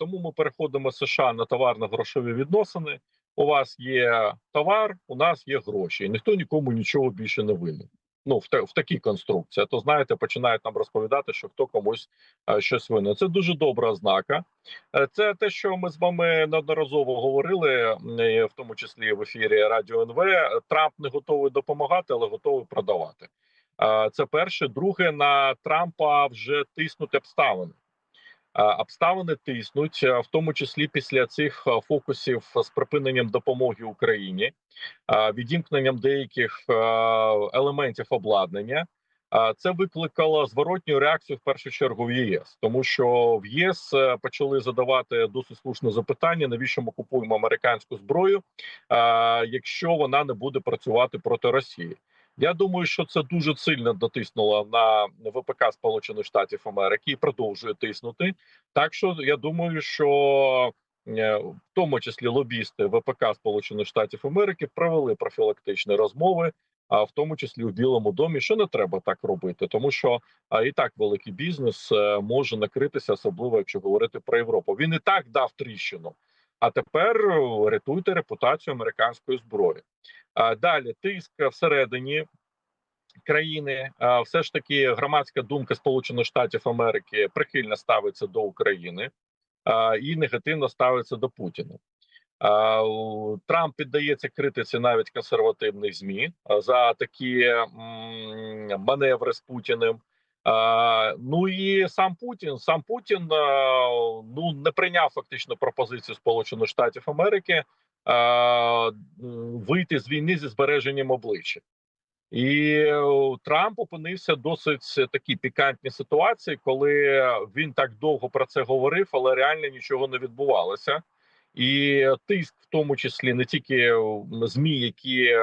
тому ми переходимо з США на товарно-грошові відносини. У вас є товар, у нас є гроші, і ніхто нікому нічого більше не винен. Ну в та в такій конструкції. А то знаєте, починають нам розповідати, що хто комусь е, щось винен. Це дуже добра ознака. Е, Це те, що ми з вами неодноразово говорили, в тому числі в ефірі Радіо НВ. Трамп не готовий допомагати, але готовий продавати. Е, Це перше. Друге, на Трампа вже тиснуть обставини. Е, Обставини тиснуть, е, в тому числі після цих е, фокусів з припиненням допомоги Україні, відімкненням деяких елементів обладнання. Це викликало зворотню реакцію в першу чергу в ЄС, тому що в ЄС почали задавати досить слушне запитання: навіщо ми купуємо американську зброю, якщо вона не буде працювати проти Росії. Я думаю, що це дуже сильно дотиснуло на ВПК Сполучених Штатів Америки і продовжує тиснути. Так що я думаю, що е, в тому числі лобісти ВПК Сполучених Штатів Америки провели профілактичні розмови, а в тому числі у Білому домі, що не треба так робити, тому що і так великий бізнес е, може накритися, особливо якщо говорити про Європу. Він і так дав тріщину. А тепер е, рятуйте репутацію американської зброї. Далі тиск всередині країни, все ж таки громадська думка Сполучених Штатів Америки прихильно ставиться до України і негативно ставиться до Путіна. Трамп піддається критиці навіть консервативних змі за такі маневри з Путіним. Ну і сам Путін, сам Путін ну не прийняв фактично пропозицію Сполучених Штатів Америки вийти з війни зі збереженням обличчя. І Трамп опинився досить такій пікантній ситуації, коли він так довго про це говорив, але реально нічого не відбувалося. І тиск, в тому числі не тільки змі, які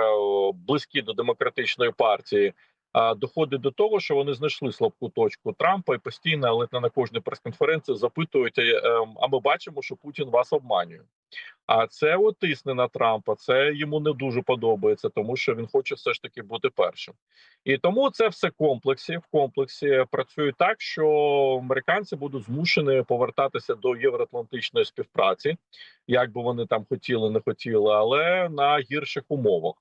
близькі до демократичної партії, доходить до того, що вони знайшли слабку точку Трампа і постійно, але не на кожній прес-конференції запитують: е, ем, а ми бачимо, що Путін вас обманює. А це от тисне на Трампа. Це йому не дуже подобається, тому що він хоче все ж таки бути першим. І тому це все комплексі. В комплексі працює так, що американці будуть змушені повертатися до євроатлантичної співпраці, як би вони там хотіли, не хотіли, але на гірших умовах.